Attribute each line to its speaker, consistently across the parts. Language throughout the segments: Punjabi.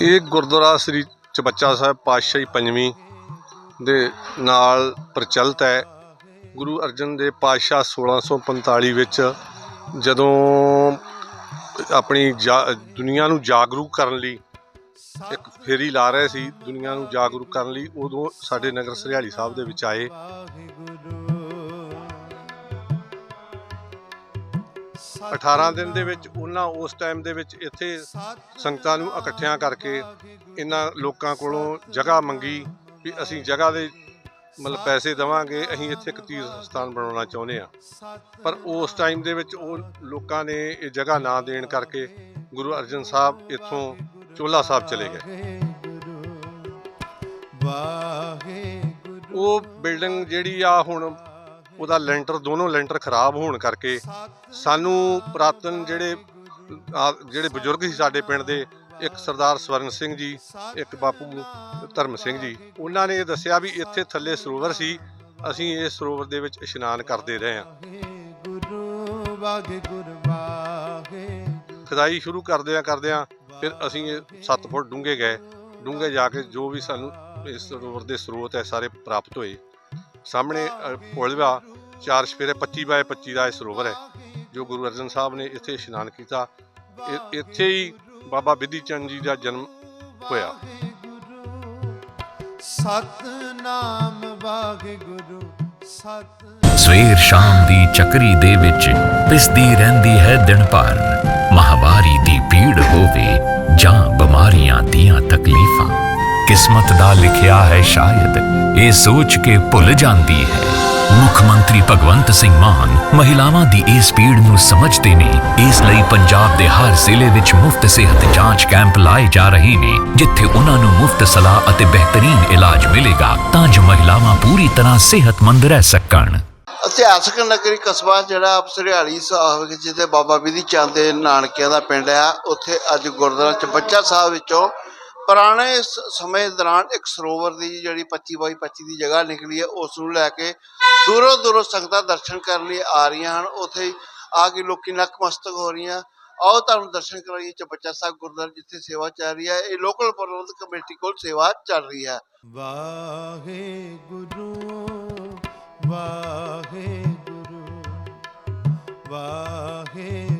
Speaker 1: ਇਹ ਗੁਰਦੁਆਰਾ ਸ੍ਰੀ ਚਬੱਚਾ ਸਾਹਿਬ ਪਾਤਸ਼ਾਹੀ ਪੰਜਵੀਂ ਦੇ ਨਾਲ ਪ੍ਰਚਲਿਤ ਹੈ। ਗੁਰੂ ਅਰਜਨ ਦੇਵ ਪਾਤਸ਼ਾਹ 1645 ਵਿੱਚ ਜਦੋਂ ਆਪਣੀ ਜਾ- ਦੁਨੀਆ ਨੂੰ ਜਾਗਰੂਕ ਕਰਨ ਲਈ ਇੱਕ ਫੇਰੀ ਲਾ ਰਹੇ ਸੀ, ਦੁਨੀਆ ਨੂੰ ਜਾਗਰੂਕ ਕਰਨ ਲਈ ਉਦੋਂ ਸਾਡੇ ਨਗਰ ਸਰਿਆਲੀ ਸਾਹਿਬ ਦੇ ਵਿੱਚ ਆਏ। 18 ਦਿਨ ਦੇ ਵਿੱਚ ਉਹਨਾਂ ਉਸ ਟਾਈਮ ਦੇ ਵਿੱਚ ਇੱਥੇ ਸੰਗਤਾਂ ਨੂੰ ਇਕੱਠਿਆਂ ਕਰਕੇ ਇਹਨਾਂ ਲੋਕਾਂ ਕੋਲੋਂ ਜਗ੍ਹਾ ਮੰਗੀ ਵੀ ਅਸੀਂ ਜਗ੍ਹਾ ਦੇ ਮਤਲਬ ਪੈਸੇ ਦੇਵਾਂਗੇ ਅਸੀਂ ਇੱਥੇ ਇੱਕ ਤੀਰਥ ਸਥਾਨ ਬਣਾਉਣਾ ਚਾਹੁੰਦੇ ਆ ਪਰ ਉਸ ਟਾਈਮ ਦੇ ਵਿੱਚ ਉਹ ਲੋਕਾਂ ਨੇ ਇਹ ਜਗ੍ਹਾ ਨਾ ਦੇਣ ਕਰਕੇ ਗੁਰੂ ਅਰਜਨ ਸਾਹਿਬ ਇੱਥੋਂ ਚੋਲਾ ਸਾਹਿਬ ਚਲੇ ਗਏ। ਉਹ ਬਿਲਡਿੰਗ ਜਿਹੜੀ ਆ ਹੁਣ ਉਹਦਾ ਲੈਂਟਰ ਦੋਨੋਂ ਲੈਂਟਰ ਖਰਾਬ ਹੋਣ ਕਰਕੇ ਸਾਨੂੰ ਪੁਰਾਤਨ ਜਿਹੜੇ ਜਿਹੜੇ ਬਜ਼ੁਰਗ ਸੀ ਸਾਡੇ ਪਿੰਡ ਦੇ ਇੱਕ ਸਰਦਾਰ ਸਵਰਨ ਸਿੰਘ ਜੀ ਇੱਕ ਬਾਪੂ ਧਰਮ ਸਿੰਘ ਜੀ ਉਹਨਾਂ ਨੇ ਇਹ ਦੱਸਿਆ ਵੀ ਇੱਥੇ ਥੱਲੇ ਸਰੋਵਰ ਸੀ ਅਸੀਂ ਇਸ ਸਰੋਵਰ ਦੇ ਵਿੱਚ ਇਸ਼ਨਾਨ ਕਰਦੇ ਰਹੇ ਹਾਂ।
Speaker 2: ਵਾਹਿਗੁਰੂ ਵਾਹਿਗੁਰੂ ਵਾਹਿਗੁਰੂ
Speaker 1: ਖੁਦਾਈ ਸ਼ੁਰੂ ਕਰਦਿਆਂ ਕਰਦਿਆਂ ਫਿਰ ਅਸੀਂ ਇਹ 7 ਫੁੱਟ ਡੂੰਘੇ ਗਏ ਡੂੰਘੇ ਜਾ ਕੇ ਜੋ ਵੀ ਸਾਨੂੰ ਇਸ ਸਰੋਵਰ ਦੇ ਸਰੋਤ ਹੈ ਸਾਰੇ ਪ੍ਰਾਪਤ ਹੋਏ। ਸਾਹਮਣੇ ਅ, ਚਾਰ ਸਫੇਰੇ 25 ਬਾਏ 25 ਦਾ ਇਹ ਸਰੋਵਰ ਹੈ ਜੋ ਗੁਰੂ ਅਰਜਨ ਸਾਹਿਬ ਨੇ ਇੱਥੇ ਇਸ਼ਨਾਨ ਕੀਤਾ। ਇੱਥੇ ਹੀ ਬਾਬਾ ਬਿਧੀ ਚੰਦ ਜੀ ਦਾ ਜਨਮ ਹੋਇਆ।
Speaker 2: ਸਤਨਾਮ ਵਾਹਿਗੁਰੂ ਸਤ
Speaker 3: ਸਵੇਰ ਸ਼ਾਮ ਦੀ ਚੱਕਰੀ ਦੇ ਵਿੱਚ ਪਿਸਦੀ ਰਹਿੰਦੀ ਹੈ ਦਿਨ ਭਰ। ਮਹਾਵਾਰੀ ਦੀ ਪੀੜ ਹੋਵੇ ਜਾਂ ਬਿਮਾਰੀਆਂ ਦੀਆਂ ਤਕਲੀਫਾਂ। ਕਿਸਮਤ ਦਾ ਲਿਖਿਆ ਹੈ ਸ਼ਾਇਦ ਇਹ ਸੋਚ ਕੇ ਭੁੱਲ ਜਾਂਦੀ ਹੈ। ਮੁੱਖ ਮੰਤਰੀ ਭਗਵੰਤ ਸਿੰਘ ਮਾਨ ਮਹਿਲਾਵਾਂ ਦੀ ਇਸ ਪੀੜ ਨੂੰ ਸਮਝਦੇ ਨੇ। ਇਸ ਲਈ ਪੰਜਾਬ ਦੇ ਹਰ ਜ਼ਿਲ੍ਹੇ ਵਿੱਚ ਮੁਫਤ ਸਿਹਤ ਜਾਂਚ ਕੈਂਪ ਲਾਏ ਜਾ ਰਹੇ ਨੇ, ਜਿੱਥੇ ਉਹਨਾਂ ਨੂੰ ਮੁਫਤ ਸਲਾਹ ਅਤੇ ਬਿਹਤਰੀਨ ਇਲਾਜ ਮਿਲੇਗਾ ਤਾਂ ਜੋ ਮਹਿਲਾਵਾਂ ਪੂਰੀ ਤਰ੍ਹਾਂ ਸਿਹਤਮੰਦ ਰਹਿ ਸਕਣ।
Speaker 4: ਇਤਿਹਾਸਕ ਨਗਰੀ ਕਸਬਾ ਜਿਹੜਾ ਅਫਸਰਿਆਲੀ ਸਾਹਿਬ ਵਿੱਚ ਬਾਬਾ ਬਿਧੀ ਚੰਦ ਦੇ ਨਾਨਕਿਆਂ ਦਾ ਪਿੰਡ ਆ, ਉੱਥੇ ਅੱਜ ਗੁਰਦੁਆਰਾ ਚਬੱਚਾ ਸਾਹਿਬ ਵਿੱਚੋਂ ਪੁਰਾਣੇ ਸਮੇਂ ਦੌਰਾਨ ਇੱਕ ਸਰੋਵਰ ਦੀ ਜਿਹੜੀ 25 ਬਾਈ 25 ਦੀ ਜਗ੍ਹਾ ਨਿਕਲੀ ਹੈ, ਉਸ ਨੂੰ ਲੈ ਕੇ ਦੂਰੋਂ ਦੂਰੋਂ ਸੰਗਤਾਂ ਦਰਸ਼ਨ ਕਰਨ ਲਈ ਆ ਰਹੀਆਂ ਹਨ। ਉੱਥੇ ਆ ਕੇ ਲੋਕੀ ਨਕਮਸਤਕ ਹੋ ਰਹੀਆਂ। ਆਓ ਤੁਹਾਨੂੰ ਦਰਸ਼ਨ ਕਰਾਈਏ ਚਬੱਚਾ ਸਾਹਿਬ ਗੁਰਦੁਆਰਾ ਜਿੱਥੇ ਸੇਵਾ ਚੱਲ ਰਹੀ ਹੈ। ਇਹ ਲੋਕਲ ਪ੍ਰਬੰਧਕ ਕਮੇਟੀ ਕੋਲ ਸੇਵਾ ਚੱਲ ਰਹੀ ਹੈ।
Speaker 2: ਵਾਹਿਗੁਰੂ ਵਾਹਿਗੁਰੂ ਵਾਹਿਗੁਰੂ।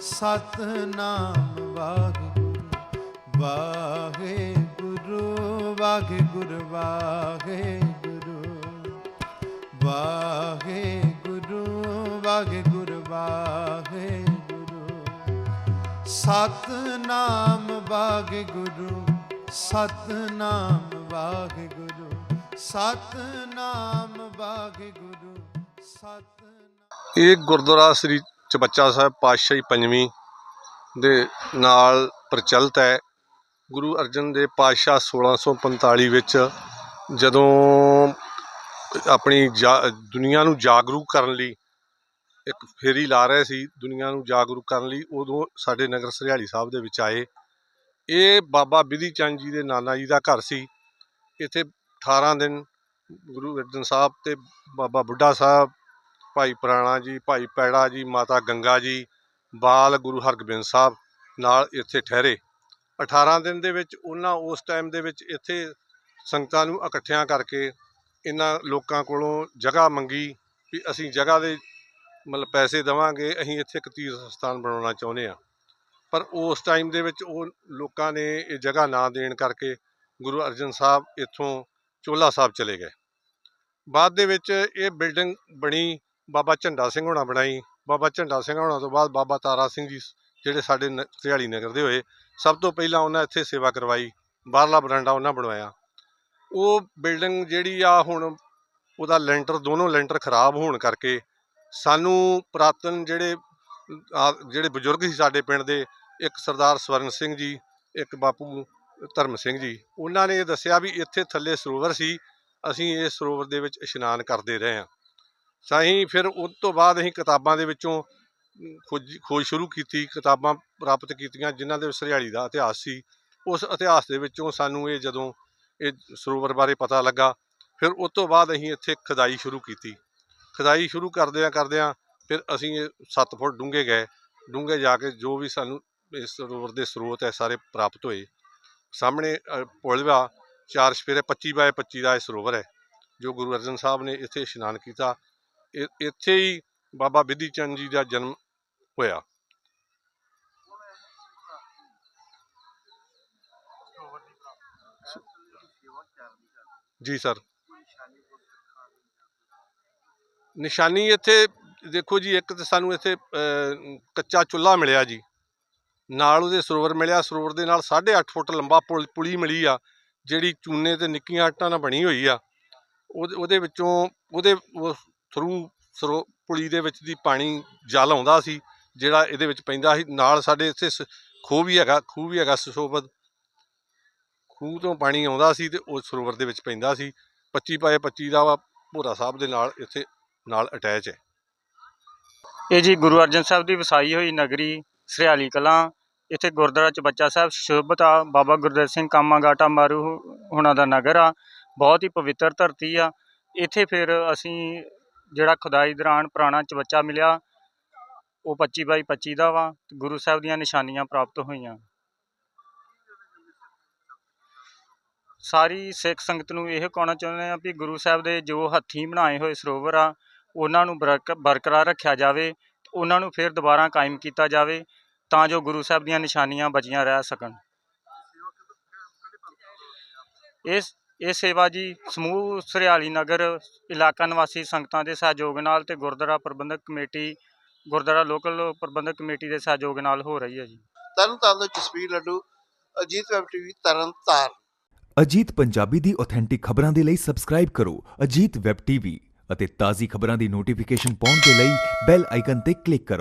Speaker 2: ਸਤਨਾਮ ਵਾਹਿਗੁਰੂ ਵਾਹਿਗੁਰੂ ਵਾਹਿਗੁਰੂ ਵਾਹਿਗੁਰੂ ਵਾਹਿਗੁਰੂ ਵਾਹਿਗੁਰੂ ਵਾਹਿਗੁਰੂ। ਸਤਨਾਮ ਵਾਹਿਗੁਰੂ ਸਤਨਾਮ ਵਾਹਿਗੁਰੂ ਸਤਨਾਮ ਵਾਹਿਗੁਰੂ, ਸਤਨਾਮ।
Speaker 1: ਇਹ ਗੁਰਦੁਆਰਾ ਸ੍ਰੀ ਚਬੱਚਾ ਸਾਹਿਬ ਪਾਤਸ਼ਾਹੀ ਪੰਜਵੀਂ ਦੇ ਨਾਲ ਪ੍ਰਚਲਿਤ ਹੈ। ਗੁਰੂ ਅਰਜਨ ਦੇਵ ਪਾਤਸ਼ਾਹ 1645 ਵਿੱਚ ਜਦੋਂ ਆਪਣੀ ਜਾ- ਦੁਨੀਆ ਨੂੰ ਜਾਗਰੂਕ ਕਰਨ ਲਈ ਇੱਕ ਫੇਰੀ ਲਾ ਰਹੇ ਸੀ, ਦੁਨੀਆ ਨੂੰ ਜਾਗਰੂਕ ਕਰਨ ਲਈ, ਉਦੋਂ ਸਾਡੇ ਨਗਰ ਸਰਿਆਲੀ ਸਾਹਿਬ ਦੇ ਵਿੱਚ ਆਏ। ਇਹ ਬਾਬਾ ਬਿਧੀ ਚੰਦ ਜੀ ਦੇ ਨਾਨਾ ਜੀ ਦਾ ਘਰ ਸੀ। ਇੱਥੇ 18 ਦਿਨ ਗੁਰੂ ਅਰਜਨ ਸਾਹਿਬ ਤੇ ਬਾਬਾ ਬੁੱਢਾ ਸਾਹਿਬ ਭਾਈ ਪੁਰਾਣਾ ਜੀ, ਭਾਈ ਪੈੜਾ ਜੀ, ਮਾਤਾ ਗੰਗਾ ਜੀ, ਬਾਲ ਗੁਰੂ ਹਰਗੋਬਿੰਦ ਸਾਹਿਬ ਨਾਲ ਇੱਥੇ ਠਹਿਰੇ। 18 ਦਿਨ ਦੇ ਵਿੱਚ ਉਹਨਾਂ ਉਸ ਟਾਈਮ ਦੇ ਵਿੱਚ ਇੱਥੇ ਸੰਗਤਾਂ ਨੂੰ ਇਕੱਠਿਆਂ ਕਰਕੇ ਇਹਨਾਂ ਲੋਕਾਂ ਕੋਲੋਂ ਜਗ੍ਹਾ ਮੰਗੀ ਵੀ ਅਸੀਂ ਜਗ੍ਹਾ ਦੇ ਮਤਲਬ ਪੈਸੇ ਦੇਵਾਂਗੇ, ਅਸੀਂ ਇੱਥੇ ਇੱਕ ਤੀਰਥ ਸਥਾਨ ਬਣਾਉਣਾ ਚਾਹੁੰਦੇ ਆ ਪਰ ਉਸ ਟਾਈਮ ਦੇ ਵਿੱਚ ਉਹ ਲੋਕਾਂ ਨੇ ਇਹ ਜਗ੍ਹਾ ਨਾ ਦੇਣ ਕਰਕੇ ਗੁਰੂ ਅਰਜਨ ਸਾਹਿਬ ਇੱਥੋਂ ਚੋਲਾ ਸਾਹਿਬ ਚਲੇ ਗਏ। ਬਾਅਦ ਦੇ ਵਿੱਚ ਇਹ ਬਿਲਡਿੰਗ ਬਣੀ ਬਾਬਾ ਝੰਡਾ ਸਿੰਘ ਹੋਣਾ ਬਣਾਈ ਬਾਬਾ ਝੰਡਾ ਸਿੰਘ ਹੋਣਾ ਤੋਂ ਬਾਅਦ ਬਾਬਾ ਤਾਰਾ ਸਿੰਘ ਜੀ ਜਿਹੜੇ ਸਾਡੇ ਨ- ਨਗਰ ਦੇ ਹੋਏ, ਸਭ ਤੋਂ ਪਹਿਲਾਂ ਉਹਨਾਂ ਇੱਥੇ ਸੇਵਾ ਕਰਵਾਈ। ਬਾਹਰਲਾ ਬਰਾਂਡਾ ਉਹਨਾਂ ਬਣਵਾਇਆ। ਉਹ ਬਿਲਡਿੰਗ ਜਿਹੜੀ ਆ ਹੁਣ, ਉਹਦਾ ਲੈਂਟਰ, ਦੋਨੋਂ ਲੈਂਟਰ ਖਰਾਬ ਹੋਣ ਕਰਕੇ ਸਾਨੂੰ ਪੁਰਾਤਨ ਜਿਹੜੇ, ਆ, ਜਿਹੜੇ ਬਜ਼ੁਰਗ ਸੀ ਸਾਡੇ ਪਿੰਡ ਦੇ, ਇੱਕ ਸਰਦਾਰ ਸਵਰਨ ਸਿੰਘ ਜੀ, ਇੱਕ ਬਾਪੂ ਧਰਮ ਸਿੰਘ ਜੀ, ਉਹਨਾਂ ਨੇ ਇਹ ਦੱਸਿਆ ਵੀ ਇੱਥੇ ਥੱਲੇ ਸਰੋਵਰ ਸੀ, ਅਸੀਂ ਇਸ ਸਰੋਵਰ ਦੇ ਵਿੱਚ ਇਸ਼ਨਾਨ ਕਰਦੇ ਰਹੇ ਹਾਂ। ਸਾਹੀਂ ਫਿਰ ਉਸ ਤੋਂ ਬਾਅਦ ਅਸੀਂ ਕਿਤਾਬਾਂ ਦੇ ਵਿੱਚੋਂ ਖੋਜ ਖੋਜ ਸ਼ੁਰੂ ਕੀਤੀ ਕਿਤਾਬਾਂ ਪ੍ਰਾਪਤ ਕੀਤੀਆਂ ਜਿਨ੍ਹਾਂ ਦੇ ਵਿੱਚ ਦਾ ਇਤਿਹਾਸ ਸੀ। ਉਸ ਇਤਿਹਾਸ ਦੇ ਵਿੱਚੋਂ ਸਾਨੂੰ ਇਹ ਜਦੋਂ ਇਹ ਸਰੋਵਰ ਬਾਰੇ ਪਤਾ ਲੱਗਾ ਫਿਰ ਉਸ ਤੋਂ ਬਾਅਦ ਅਸੀਂ ਇੱਥੇ ਖਦਾਈ ਸ਼ੁਰੂ ਕੀਤੀ। ਖਦਾਈ ਸ਼ੁਰੂ ਕਰਦਿਆਂ ਕਰਦਿਆਂ ਫਿਰ ਅਸੀਂ ਇਹ 7 ਫੁੱਟ ਡੂੰਘੇ ਗਏ। ਡੂੰਘੇ ਜਾ ਕੇ ਜੋ ਵੀ ਸਾਨੂੰ ਇਸ ਸਰੋਵਰ ਦੇ ਸਰੋਤ ਹੈ ਸਾਰੇ ਪ੍ਰਾਪਤ ਹੋਏ। ਸਾਹਮਣੇ ਅ, ਚਾਰ ਸਫੇਰੇ 25 ਬਾਏ 25 ਦਾ ਇਹ ਸਰੋਵਰ ਹੈ ਜੋ ਗੁਰੂ ਅਰਜਨ ਸਾਹਿਬ ਨੇ ਇੱਥੇ ਇਸ਼ਨਾਨ ਕੀਤਾ। ਇੱਥੇ ਹੀ ਬਾਬਾ ਬਿਧੀ ਚੰਦ ਜੀ ਦਾ ਜਨਮ ਹੋਇਆ। ਜੀ ਸਰ। ਨਿਸ਼ਾਨੀ ਇੱਥੇ, ਦੇਖੋ ਜੀ, ਇੱਕ ਤਾਂ ਸਾਨੂੰ ਇੱਥੇ ਕੱਚਾ ਚੁੱਲ੍ਹਾ ਮਿਲਿਆ ਜੀ। ਨਾਲ ਉਹਦੇ ਸਰੋਵਰ ਮਿਲਿਆ, ਸਰੋਵਰ ਦੇ ਨਾਲ 8.5 ਫੁੱਟ ਲੰਬਾ ਪੁਲ, ਪੁਲੀ ਮਿਲੀ ਆ, ਜਿਹੜੀ ਚੂਨੇ ਤੇ ਨਿੱਕੀਆਂ ਆਟਾਂ ਨਾਲ ਬਣੀ ਹੋਈ ਆ। ਉਹਦੇ ਉਹਦੇ ਵਿੱਚੋਂ, ਉਹਦੇ ਥਰੂ ਸਰੋ ਪੁਲੀ ਦੇ ਵਿੱਚ ਦੀ ਪਾਣੀ ਜਲ ਆਉਂਦਾ ਸੀ, ਜਿਹੜਾ ਇਹਦੇ ਵਿੱਚ ਪੈਂਦਾ ਸੀ, ਨਾਲ ਸਾਡੇ ਇੱਥੇ ਸ- ਖੂਹ ਵੀ ਹੈਗਾ, ਖੂਹ ਵੀ ਹੈਗਾ ਸੁਸ਼ੋਭਿਤ ਖੂਹ ਤੋਂ ਪਾਣੀ ਆਉਂਦਾ ਸੀ ਤੇ ਉਹ ਸਰੋਵਰ ਦੇ ਵਿੱਚ ਪੈਂਦਾ ਸੀ। 25 ਪਾਏ 25 ਦਾ ਵਾ ਭੋਰਾ ਸਾਹਿਬ ਦੇ ਨਾਲ ਇੱਥੇ ਨਾਲ ਅਟੈਚ ਹੈ।
Speaker 5: ਇਹ ਜੀ ਗੁਰੂ ਅਰਜਨ ਸਾਹਿਬ ਦੀ ਵਸਾਈ ਹੋਈ ਨਗਰੀ ਸਰਿਆਲੀ ਕਲਾਂ। ਇੱਥੇ ਗੁਰਦੁਆਰਾ ਚ ਬੱਚਾ ਸਾਹਿਬ ਸ਼ੁਭਤ ਆ। ਬਾਬਾ ਗੁਰਦੇਵ ਸਿੰਘ ਕਾਮਾਗਾਟਾ ਮਾਰੂ ਹੁਣਾਂ ਦਾ ਨਗਰ ਆ। ਬਹੁਤ ਹੀ ਪਵਿੱਤਰ ਧਰਤੀ ਆ। ਇੱਥੇ ਫਿਰ ਅਸੀਂ ਜਿਹੜਾ ਖੁਦਾਈ ਦੌਰਾਨ ਪੁਰਾਣਾ ਚਵੱਚਾ ਮਿਲਿਆ, ਉਹ 25 ਬਾਈ 25 ਦਾ ਵਾ, ਤੇ ਗੁਰੂ ਸਾਹਿਬ ਦੀਆਂ ਨਿਸ਼ਾਨੀਆਂ ਪ੍ਰਾਪਤ ਹੋਈਆਂ। ਸਾਰੀ ਸਿੱਖ ਸੰਗਤ ਨੂੰ ਇਹ ਕਹਿਣਾ ਚਾਹੁੰਦੇ ਆ ਵੀ ਗੁਰੂ ਸਾਹਿਬ ਦੇ ਜੋ ਹੱਥੀਂ ਬਣਾਏ ਹੋਏ ਸਰੋਵਰ ਆ, ਉਹਨਾਂ ਨੂੰ ਬਰਕ- ਬਰਕਰਾਰ ਰੱਖਿਆ ਜਾਵੇ ਉਹਨਾਂ ਨੂੰ ਫਿਰ ਦੁਬਾਰਾ ਕਾਇਮ ਕੀਤਾ ਜਾਵੇ, ਤਾਂ ਜੋ ਗੁਰੂ ਸਾਹਿਬ ਦੀਆਂ ਨਿਸ਼ਾਨੀਆਂ ਬਚੀਆਂ ਰਹਿ ਸਕਣ। ਇਸ ਇਹ ਸੇਵਾ ਜੀ ਸਮੂਹ ਸਰਿਆਲੀ ਨਗਰ ਇਲਾਕਾ ਨਿਵਾਸੀ ਸੰਗਤਾਂ ਦੇ ਸਹਿਯੋਗ ਨਾਲ ਤੇ ਗੁਰਦੁਆਰਾ ਪ੍ਰਬੰਧਕ ਕਮੇਟੀ ਗੁਰਦੁਆਰਾ ਲੋਕਲ ਪ੍ਰਬੰਧਕ ਕਮੇਟੀ ਦੇ ਸਹਿਯੋਗ ਨਾਲ ਹੋ ਰਹੀ ਹੈ ਜੀ।
Speaker 4: ਤਰਨ ਤਾਰਨ ਤੋਂ ਜਸਵੀਰ ਲੱਡੂ ਅਜੀਤ ਵੈਬ ਟੀਵੀ ਤਰਨ ਤਾਰਨ।
Speaker 6: ਅਜੀਤ ਪੰਜਾਬੀ ਦੀ ਆਥੈਂਟਿਕ ਖਬਰਾਂ ਦੇ ਲਈ ਸਬਸਕ੍ਰਾਈਬ ਕਰੋ ਅਜੀਤ ਵੈਬ ਟੀਵੀ ਅਤੇ ਤਾਜ਼ੀ ਖਬਰਾਂ ਦੀ ਨੋਟੀਫਿਕੇਸ਼ਨ ਪਾਉਣ ਦੇ ਲਈ ਬੈਲ ਆਈਕਨ ਤੇ ਕਲਿੱਕ ਕਰੋ।